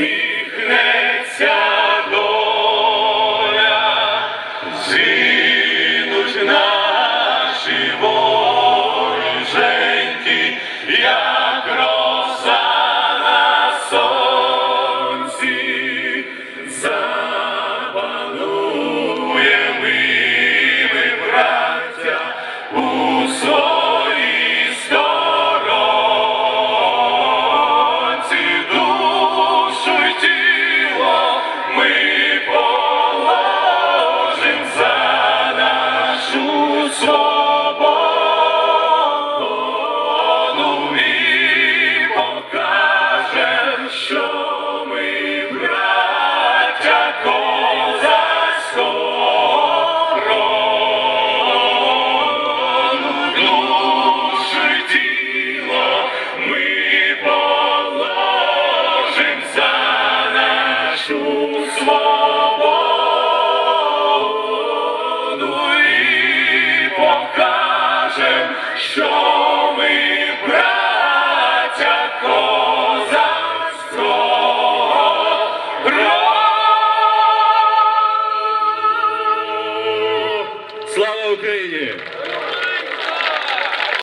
усміхнеться доля, наші вороженьки, як роса запанує ми, у. нашу свободу покажем, що ми браття козацького роду. Слава Україні!